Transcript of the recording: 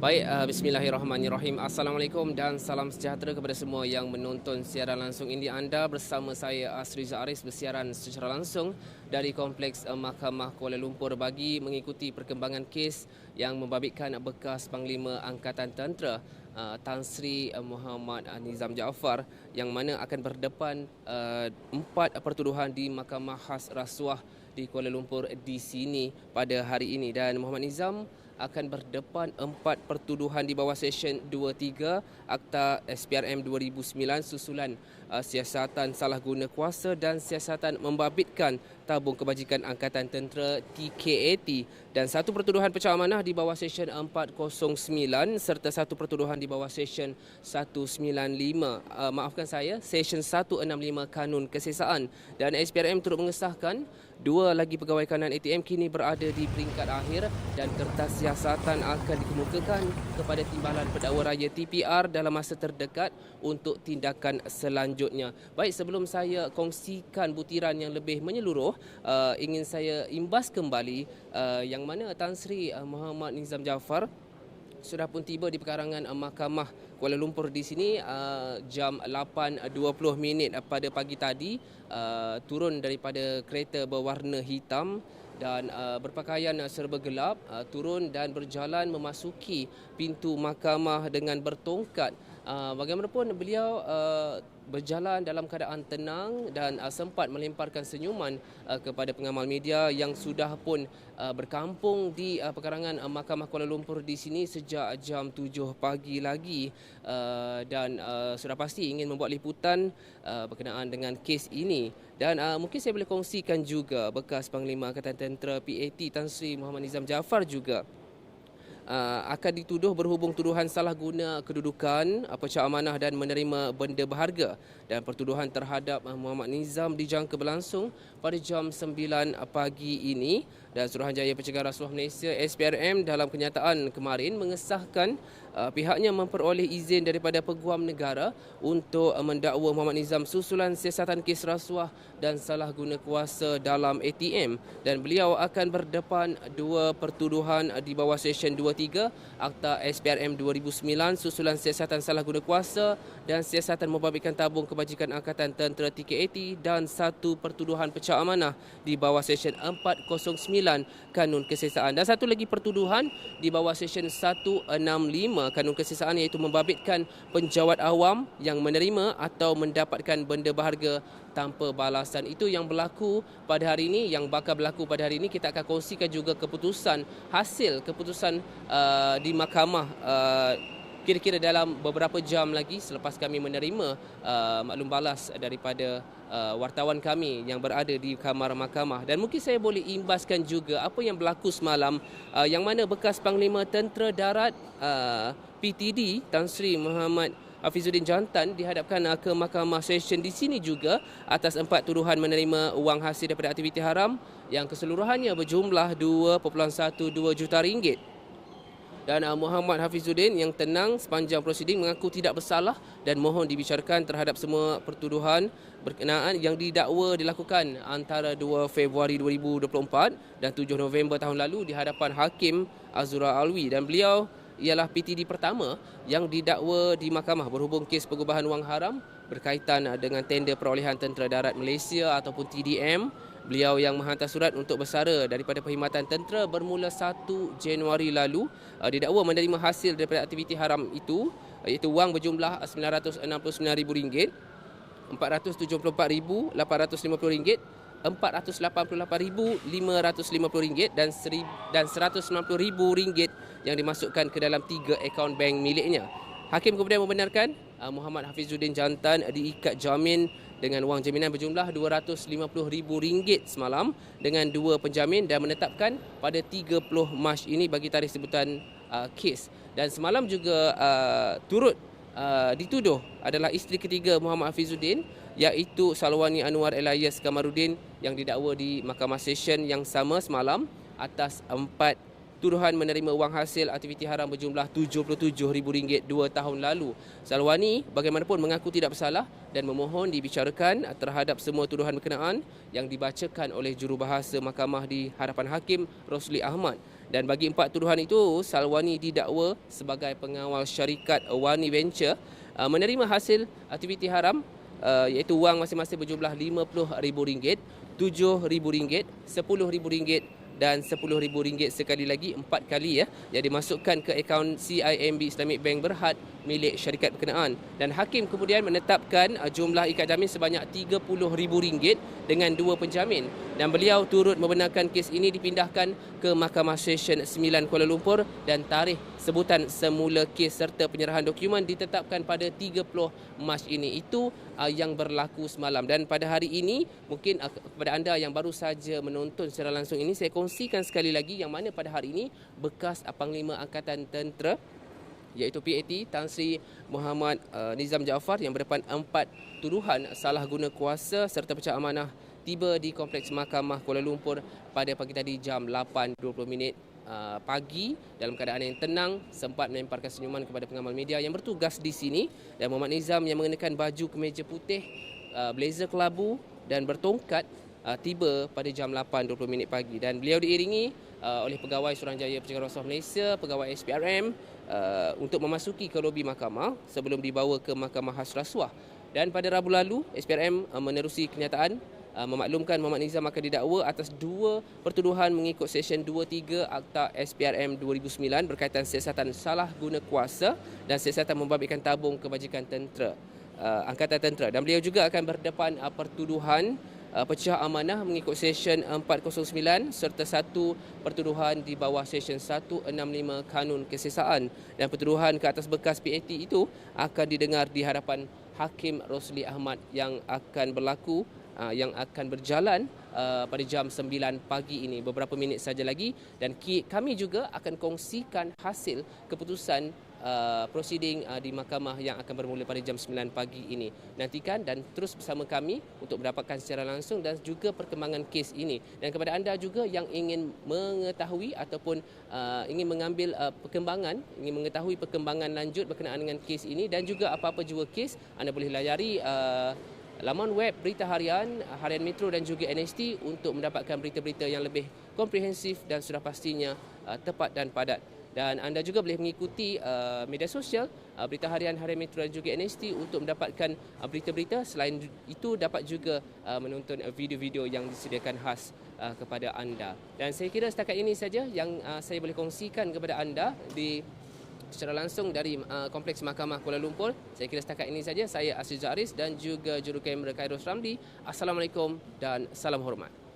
Baik, uh, bismillahirrahmanirrahim. Assalamualaikum dan salam sejahtera kepada semua yang menonton siaran langsung ini anda bersama saya Asriza Aris bersiaran secara langsung dari Kompleks uh, Mahkamah Kuala Lumpur bagi mengikuti perkembangan kes yang membabitkan bekas Panglima Angkatan Tentera uh, Tan Sri uh, Muhammad Nizam Jaafar yang mana akan berdepan uh, empat pertuduhan di Mahkamah Khas Rasuah di Kuala Lumpur di sini pada hari ini dan Muhammad Nizam akan berdepan empat pertuduhan di bawah Seksyen 23 Akta SPRM 2009 susulan siasatan salah guna kuasa dan siasatan membabitkan tabung kebajikan Angkatan Tentera TKAT dan satu pertuduhan pecah amanah di bawah Seksyen 409 serta satu pertuduhan di bawah Seksyen 195 uh, maafkan saya Seksyen 165 Kanun Kesesaan. Dan SPRM turut mengesahkan Dua lagi pegawai kanan ATM kini berada di peringkat akhir dan kertas siasatan akan dikemukakan kepada Timbalan Pendakwa Raya TPR dalam masa terdekat untuk tindakan selanjutnya. Baik, sebelum saya kongsikan butiran yang lebih menyeluruh, uh, ingin saya imbas kembali uh, yang mana Tan Sri uh, Muhammad Nizam Jaafar sudah pun tiba di pekarangan uh, Mahkamah Kuala Lumpur di sini uh, jam 8.20 minit pada pagi tadi uh, turun daripada kereta berwarna hitam dan uh, berpakaian serba gelap uh, turun dan berjalan memasuki pintu mahkamah dengan bertongkat uh, bagaimanapun beliau uh, berjalan dalam keadaan tenang dan uh, sempat melemparkan senyuman kepada pengamal media yang sudah pun berkampung di pekarangan Mahkamah Kuala Lumpur di sini sejak jam 7 pagi lagi. Dan sudah pasti ingin membuat liputan berkenaan dengan kes ini. Dan mungkin saya boleh kongsikan juga bekas Panglima Angkatan Tentera PAT Tan Sri Muhammad Nizam Jaafar juga uh, akan dituduh berhubung tuduhan salah guna kedudukan, uh, pecah amanah dan menerima benda berharga. Dan pertuduhan terhadap uh, Muhammad Nizam dijangka berlangsung pada jam 9 pagi ini. Dan Suruhanjaya Pencegahan Rasuah Malaysia SPRM dalam kenyataan kemarin mengesahkan uh, pihaknya memperoleh izin daripada peguam negara untuk uh, mendakwa Muhammad Nizam susulan siasatan kes rasuah dan salah guna kuasa dalam ATM dan beliau akan berdepan dua pertuduhan di bawah Seksyen 23 Akta SPRM 2009 susulan siasatan salah guna kuasa dan siasatan membabitkan tabung kebajikan Angkatan Tentera TKAT dan satu pertuduhan pecah amanah di bawah Seksyen 409 Kanun Kesesaan. Dan satu lagi pertuduhan di bawah Seksyen 165 Kanun Kesesaan iaitu membabitkan penjawat awam yang menerima atau mendapatkan benda berharga tanpa balasan. Itu yang berlaku pada hari ini, yang bakal berlaku pada hari ini. Kita akan kongsikan juga keputusan, hasil keputusan uh, di mahkamah uh, kira-kira dalam beberapa jam lagi selepas kami menerima uh, maklum balas daripada uh, wartawan kami yang berada di kamar mahkamah. Dan mungkin saya boleh imbaskan juga apa yang berlaku semalam uh, yang mana bekas panglima tentera darat uh, PTD Tan Sri Muhammad Hafizuddin Jantan dihadapkan uh, ke mahkamah session di sini juga atas empat tuduhan menerima wang hasil daripada aktiviti haram yang keseluruhannya berjumlah 2.12 juta ringgit dan uh, Muhammad Hafizuddin yang tenang sepanjang prosiding mengaku tidak bersalah dan mohon dibicarakan terhadap semua pertuduhan berkenaan yang didakwa dilakukan antara 2 Februari 2024 dan 7 November tahun lalu di hadapan Hakim Azura Alwi. Dan beliau ialah PTD pertama yang didakwa di mahkamah berhubung kes pengubahan wang haram berkaitan dengan tender perolehan Tentera Darat Malaysia ataupun TDM Beliau yang menghantar surat untuk bersara daripada perkhidmatan tentera bermula 1 Januari lalu uh, didakwa menerima hasil daripada aktiviti haram itu iaitu wang berjumlah RM969,000, RM474,850, RM488,550 dan dan RM190,000 yang dimasukkan ke dalam tiga akaun bank miliknya. Hakim kemudian membenarkan uh, Muhammad Hafizuddin Jantan diikat jamin dengan wang jaminan berjumlah RM250,000 semalam dengan dua penjamin dan menetapkan pada 30 Mac ini bagi tarikh sebutan uh, kes. Dan semalam juga uh, turut uh, dituduh adalah isteri ketiga Muhammad Hafizuddin iaitu Salwani Anwar Elias Kamarudin yang didakwa di Mahkamah Session yang sama semalam atas empat tuduhan menerima wang hasil aktiviti haram berjumlah RM77,000 dua tahun lalu. Salwani bagaimanapun mengaku tidak bersalah dan memohon dibicarakan terhadap semua tuduhan berkenaan yang dibacakan oleh jurubahasa mahkamah di hadapan Hakim Rosli Ahmad. Dan bagi empat tuduhan itu, Salwani didakwa sebagai pengawal syarikat Wani Venture uh, menerima hasil aktiviti haram uh, iaitu wang masing-masing berjumlah RM50,000, RM7,000, RM10,000 dan RM10,000 sekali lagi empat kali ya yang dimasukkan ke akaun CIMB Islamic Bank Berhad milik syarikat berkenaan. Dan hakim kemudian menetapkan uh, jumlah ikat jamin sebanyak RM30,000 dengan dua penjamin dan beliau turut membenarkan kes ini dipindahkan ke Mahkamah Session 9 Kuala Lumpur dan tarikh sebutan semula kes serta penyerahan dokumen ditetapkan pada 30 Mac ini. Itu uh, yang berlaku semalam. Dan pada hari ini mungkin uh, kepada anda yang baru saja menonton secara langsung ini saya kongsikan sekali lagi yang mana pada hari ini bekas Panglima Angkatan Tentera iaitu PAT Tan Sri Muhammad uh, Nizam Jaafar yang berdepan empat tuduhan salah guna kuasa serta pecah amanah tiba di Kompleks Mahkamah Kuala Lumpur pada pagi tadi jam 8.20 minit uh, pagi dalam keadaan yang tenang sempat melemparkan senyuman kepada pengamal media yang bertugas di sini dan Muhammad Nizam yang mengenakan baju kemeja putih uh, blazer kelabu dan bertongkat uh, tiba pada jam 8.20 minit pagi dan beliau diiringi oleh pegawai Suruhanjaya Pencegahan Rasuah Malaysia, pegawai SPRM untuk memasuki ke lobi mahkamah sebelum dibawa ke Mahkamah Has Rasuah. Dan pada Rabu lalu, SPRM menerusi kenyataan uh, memaklumkan Muhammad Nizam akan didakwa atas dua pertuduhan mengikut Seksyen 23 Akta SPRM 2009 berkaitan siasatan salah guna kuasa dan siasatan membabitkan tabung kebajikan tentera. Uh, Angkatan Tentera dan beliau juga akan berdepan uh, pertuduhan uh, pecah amanah mengikut Session 409 serta satu pertuduhan di bawah Session 165 Kanun Kesesaan dan pertuduhan ke atas bekas PAT itu akan didengar di hadapan Hakim Rosli Ahmad yang akan berlaku uh, yang akan berjalan uh, pada jam 9 pagi ini beberapa minit saja lagi dan kami juga akan kongsikan hasil keputusan uh, proceeding di mahkamah yang akan bermula pada jam 9 pagi ini. Nantikan dan terus bersama kami untuk mendapatkan secara langsung dan juga perkembangan kes ini. Dan kepada anda juga yang ingin mengetahui ataupun ingin mengambil perkembangan, ingin mengetahui perkembangan lanjut berkenaan dengan kes ini dan juga apa-apa juga kes, anda boleh layari uh, laman web Berita Harian, Harian Metro dan juga NST untuk mendapatkan berita-berita yang lebih komprehensif dan sudah pastinya uh, tepat dan padat. Dan anda juga boleh mengikuti uh, media sosial uh, Berita Harian Harian Metro dan juga NST untuk mendapatkan berita-berita. Selain itu dapat juga menonton video-video yang disediakan khas kepada anda. Dan saya kira setakat ini saja yang saya boleh kongsikan kepada anda di secara langsung dari uh, Kompleks Mahkamah Kuala Lumpur. Saya kira setakat ini saja. Saya Aziz Aris dan juga juru kamera Kairos Ramli. Assalamualaikum dan salam hormat.